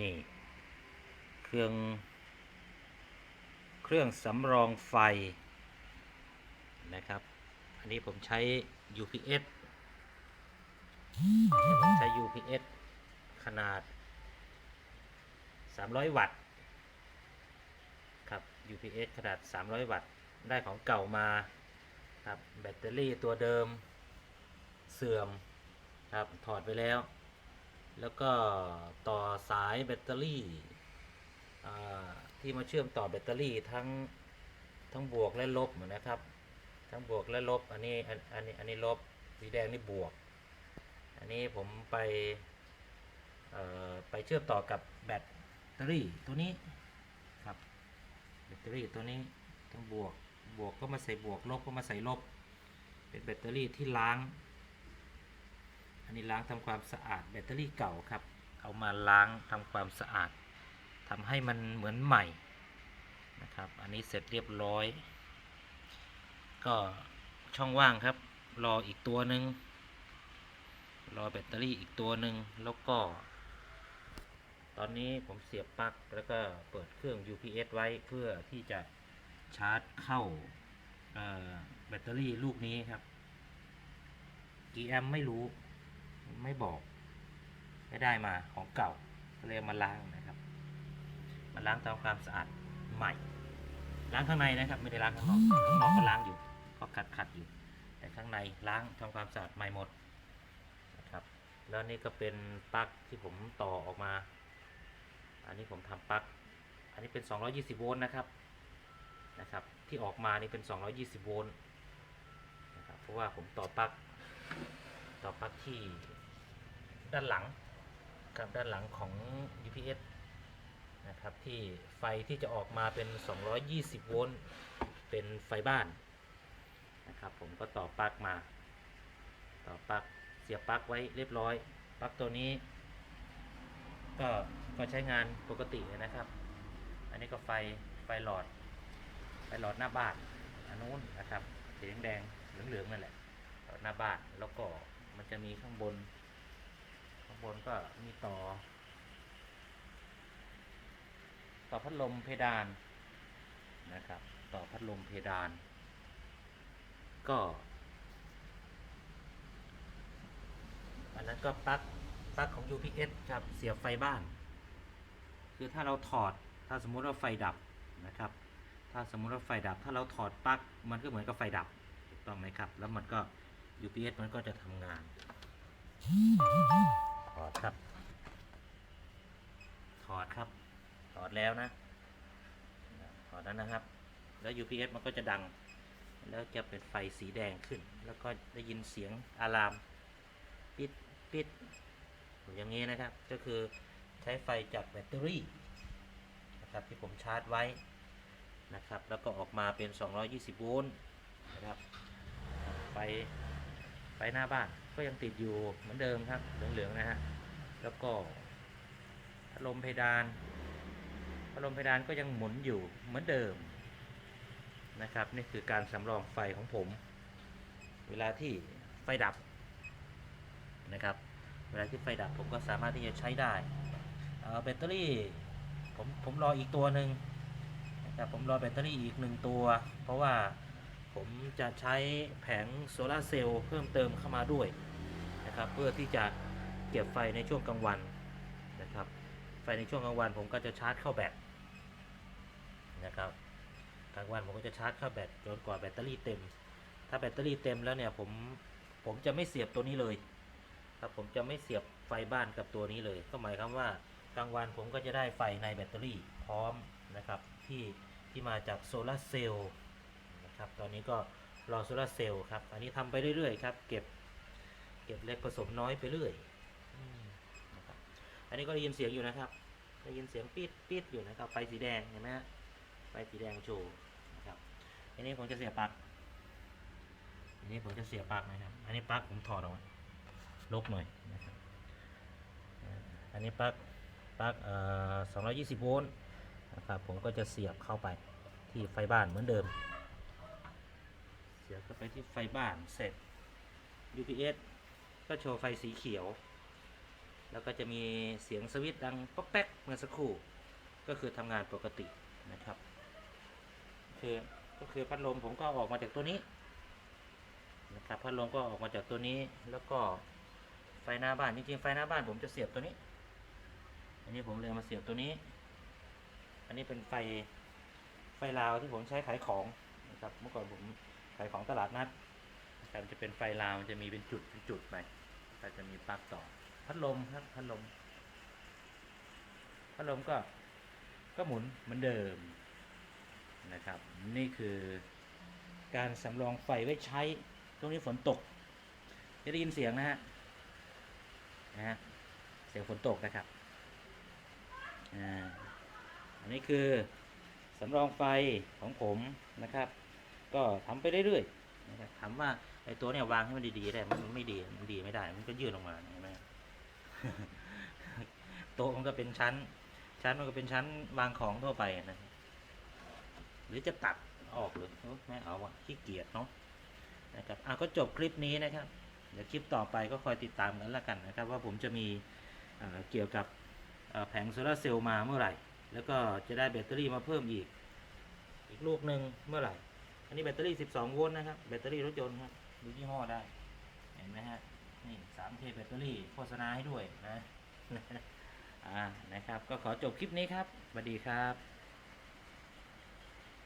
นี่ เครื่อง เครื่องสำรองไฟนะครับ อันนี้ผมใช้ UPS ผมใช้ UPS ขนาด 300 วัตต์ครับ UPS ขนาด 300 วัตต์ ได้ของเก่ามาครับแบตเตอรี่ตัวเดิมเสื่อมครับถอดไปแล้ว แล้วก็ต่อสายแบตเตอรี่ที่มาเชื่อมต่อแบตเตอรี่ทั้งทั้งบวกและลบนะครับ ทั้งบวกและลบอันนี้อันนี้อันนี้ลบสีแดงนี่บวก อันนี้ผมไปไปเชื่อมต่อกับแบตเตอรี่ตัวนี้ครับแบตเตอรี่ตัวนี้ทั้งบวกบวกก็มาใส่บวกลบก็มาใส่ลบ เป็นแบตเตอรี่ที่ล้าง อันนี้ล้างทำความสะอาดแบตเตอรี่เก่าครับ เอามาล้างทำความสะอาดทำให้มันเหมือนใหม่นะครับ อันนี้เสร็จเรียบร้อย ก็ช่องว่างครับ รออีกตัวหนึ่งรอแบตเตอรี่อีกตัวหนึ่งแล้วก็ ตอนนี้ผมเสียบปลั๊กแล้วก็เปิดเครื่อง UPS ไว้เพื่อที่จะชาร์จเข้าแบตเตอรี่ลูกนี้ครับ กี่แอมป์ไม่รู้ ไม่บอกไม่ได้มาของเก่าก็เลยมาล้างนะครับ มาล้างทำความสะอาดใหม่ ล้างข้างในนะครับ ไม่ได้ล้างข้างนอกข้างนอกก็ล้างอยู่ก็ขัดขัดอยู่ แต่ข้างในล้างทำความสะอาดใหม่หมดนะครับ แล้วนี่ก็เป็นปลั๊กที่ผมต่อออกมา อันนี้ผมทำปลั๊กอันนี้เป็น 220 โวลต์นะครับนะครับ ที่ออกมานี่เป็น 220 โวลต์นะครับเพราะว่าผมต่อปลั๊กต่อปลั๊กที่ ด้านหลังกับด้านหลังของ UPS นะครับที่ไฟที่จะออกมาเป็น 220 โวลต์เป็นไฟบ้านนะครับผมก็ต่อปลั๊กมา ต่อปลั๊กเสียบปลั๊กไว้เรียบร้อยปลั๊กตัวนี้ ก็ก็ใช้งานปกตินะครับ อันนี้ก็ไฟไฟหลอด ไฟหลอดหน้าบ้านอันนู้นนะครับสีแดงๆเหลืองๆนั่นแหละหลอดหน้าบ้านแล้วก็มันจะมีข้างบนางบนก็มีต่อ ต่อพัดลมเพดานนะครับ ต่อพัดลมเพดาน ก็อันนั้นก็ปลั๊กปลั๊กของ UPS ครับเสียบไฟบ้าน คือถ้าเราถอดถ้าสมมุติว่าไฟดับนะครับ ถ้าสมมุติว่าไฟดับ ถ้าเราถอดปลั๊กมันก็เหมือนกับไฟดับถูกต้องไหมครับ แล้วมันก็ UPS มันก็จะทำงาน ถอดครับ ถอดครับ ถอดแล้วนะ ถอดแล้วนะครับ แล้ว UPS มันก็จะดัง แล้วจะเป็นไฟสีแดงขึ้น แล้วก็ได้ยินเสียงอะลาม ปิดปิดอย่างนี้นะครับ ก็คือใช้ไฟจากแบตเตอรี่นะครับที่ผมชาร์จไว้นะครับ แล้วก็ออกมาเป็น 220 โวลต์นะครับ ไฟ ไฟหน้าบ้าน ก็ยังติดอยู่เหมือนเดิมครับเหลืองๆนะฮะแล้วก็พัดลมเพดานพัดลมเพดานก็ยังหมุนอยู่เหมือนเดิมนะครับ นี่คือการสำรองไฟของผม เวลาที่ไฟดับนะครับ เวลาที่ไฟดับผมก็สามารถที่จะใช้ได้แบตเตอรี่ผมผมรออีกตัวหนึ่งนะครับผมรอแบตเตอรี่อีกหนึ่งตัว เพราะว่า ผมจะใช้แผงโซลาเซลล์เพิ่มเติมเข้ามาด้วยนะครับเพื่อที่จะเก็บไฟในช่วงกลางวันนะครับไฟในช่วงกลางวันผมก็จะชาร์จเข้าแบตนะครับกลางวันผมก็จะชาร์จเข้าแบตจนกว่าแบตเตอรี่เต็ม ถ้าแบตเตอรี่เต็มแล้วเนี่ยผมผมจะไม่เสียบตัวนี้เลยครับผมจะไม่เสียบไฟบ้านกับตัวนี้เลย ก็หมายความว่ากลางวันผมก็จะได้ไฟในแบตเตอรี่พร้อมนะครับที่ที่มาจากโซลาเซลล์ ครับ ตอนนี้ก็รอโซลาเซลล์ครับ อันนี้ทำไปเรื่อยๆครับ เก็บ เก็บเล็กผสมน้อยไปเรื่อยนะครับ อันนี้ก็ได้ยินเสียงอยู่นะครับ ได้ยินเสียงปี๊ดปี๊ดอยู่นะครับ ไฟสีแดงเห็นไหมฮะ ไฟสีแดงโชว์นะครับ อันนี้ผมจะเสียบปลั๊ก อันนี้ผมจะเสียบปลั๊กนะครับ อันนี้ปลั๊กผมถอดออกมาลบหน่อยนะครับ อันนี้ปลั๊กปลั๊กเอ่อ220 โวลต์นะครับ ผมก็จะเสียบเข้าไปที่ไฟบ้านเหมือนเดิม เสียบเข้าไปที่ไฟบ้านเสร็จ UPS ก็โชว์ไฟสีเขียว แล้วก็จะมีเสียงสวิตช์ดังป๊อกแป๊กเมื่อสักครู่ ก็คือทำงานปกตินะครับคือก็คือพัดลมผมก็ออกมาจากตัวนี้นะครับพัดลมก็ออกมาจากตัวนี้แล้วก็ไฟหน้าบ้านจริงๆไฟหน้าบ้านผมจะเสียบตัวนี้ อันนี้ผมเลยมาเสียบตัวนี้ อันนี้เป็นไฟไฟลาวที่ผมใช้ขายของนะครับเมื่อก่อนผม ขายของตลาดนัดนะครับจะเป็นไฟลาวจะมีเป็นจุดเป็นจุดไปก็จะมีปลั๊กต่อ พัดลมครับพัดลม พัดลมก็ก็หมุนเหมือนเดิมนะครับ นี่คือการสำรองไฟไว้ใช้ตรงนี้ฝนตก จะได้ยินเสียงนะฮะนะฮะเสียงฝนตกนะครับอ่าอันนี้คือสำรองไฟของผมนะครับ ก็ทำไปเรื่อยๆนะครับถามว่าไอ้ตัวเนี่ยวางให้มันดีๆได้มันไม่ดีมันดีไม่ได้ มันก็ยื่นออกมาเห็นไหมโต๊ะมันก็เป็นชั้น ชั้นมันก็เป็นชั้นวางของทั่วไปนะหรือจะตัดออกหรือโอ๊ยไม่เอาอะขี้เกียจเนาะนะครับอะก็จบคลิปนี้นะครับ เดี๋ยวคลิปต่อไปก็คอยติดตามกันล้วกันนะครับ ว่าผมจะมีเเกี่ยวกับแผงโซลาร์เซลล์มาเมื่อไหร่ แล้วก็จะได้แบตเตอรี่มาเพิ่มอีก อีกลูกหนึ่งเมื่อไหร่ อันนี้แบตเตอรี่ 12 โวลต์นะครับ แบตเตอรี่รถยนต์ครับ ดูยี่ห้อได้ เห็นไหมฮะ นี่3เทแบตเตอรี่โฆษณาให้ด้วยนะ อ่า นะครับ ก็ขอจบคลิปนี้ครับสวัสดีครับ